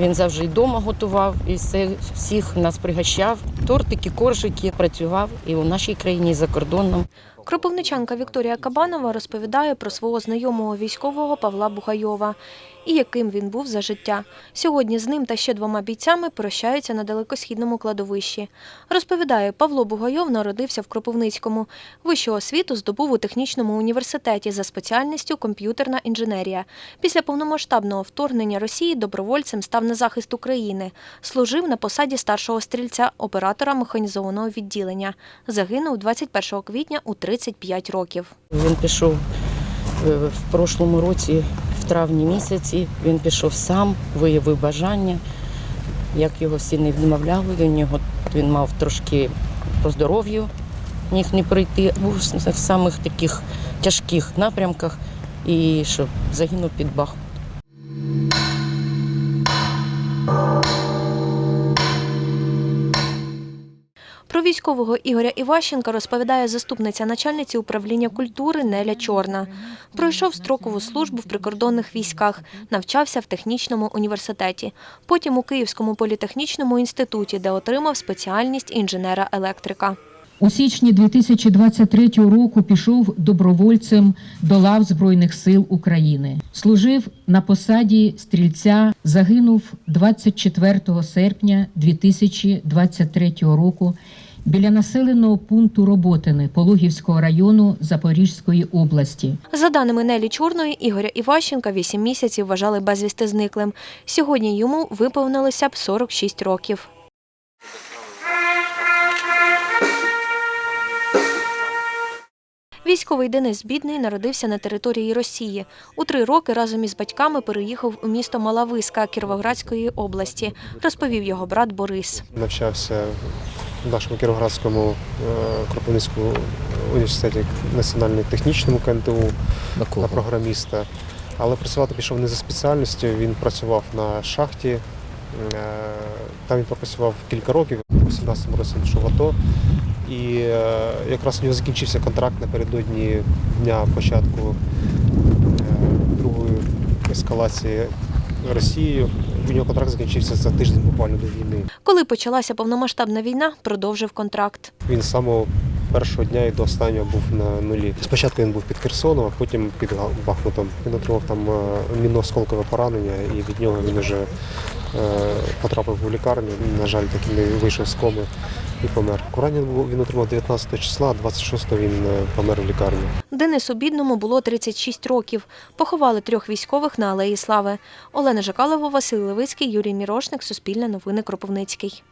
Він завжди вдома готував і всіх нас пригощав. Тортики, коржики працював і у нашій країні, і за кордоном. Кропивничанка Вікторія Кабанова розповідає про свого знайомого військового Павла Бугайова і яким він був за життя. Сьогодні з ним та ще двома бійцями прощаються на далекосхідному кладовищі. Розповідає, Павло Бугайов народився в Кропивницькому. Вищу освіту здобув у технічному університеті за спеціальністю комп'ютерна інженерія. Після повномасштабного вторгнення Росії добровольцем став на захист України. Служив на посаді старшого стрільця оператора механізованого відділення. Загинув 21 квітня у 35 років. Він пішов е, в прошлому році, травні місяці. Він пішов сам, виявив бажання. Як його всі не відмовляли, він, його, він мав трошки по здоров'ю, міг не прийти. Був в самих таких тяжких напрямках і що загинув під Бахмут. Про військового Ігоря Іващенка розповідає заступниця начальниці управління культури Неля Чорна. Пройшов строкову службу в прикордонних військах, навчався в технічному університеті. Потім у Київському політехнічному інституті, де отримав спеціальність інженера-електрика. У січні 2023 року пішов добровольцем до лав Збройних сил України. Служив на посаді стрільця, загинув 24 серпня 2023 року біля населеного пункту Роботини Пологівського району Запорізької області. За даними Нелі Чорної, Ігоря Іващенка 8 місяців вважали безвісти зниклим. Сьогодні йому виповнилося б 46 років. Військовий Денис Бідний народився на території Росії. У три роки разом із батьками переїхав у місто Малависка Кіровоградської області, розповів його брат Борис. навчався в нашому Кіровоградському е, Кропивницькому університеті національно технічному КНТУ на програміста. Але працювати пішов не за спеціальністю. Він працював на шахті. Е, Там він пропрацював кілька років. У 17-му році пішов в АТО. І е, якраз у нього закінчився контракт напередодні дня початку е, другої ескалації Росією. У нього контракт закінчився за тиждень буквально до війни. Коли почалася повномасштабна війна, продовжив контракт. Він з самого першого дня і до останнього був на нулі. Спочатку він був під Херсоном, а потім під Бахмутом. Він отримав там е, мінно-осколкове поранення, і від нього він вже потрапив у лікарню. На жаль, таки не вийшов з коми і помер. Куранін він отримав 19 числа, 26-го він е, помер в лікарні. Денису Бідному було 36 років. Поховали трьох військових на Алеї Слави. Олена Жакалова, Василь Левицький, Юрій Мірошник, Суспільне новини Кропивницький.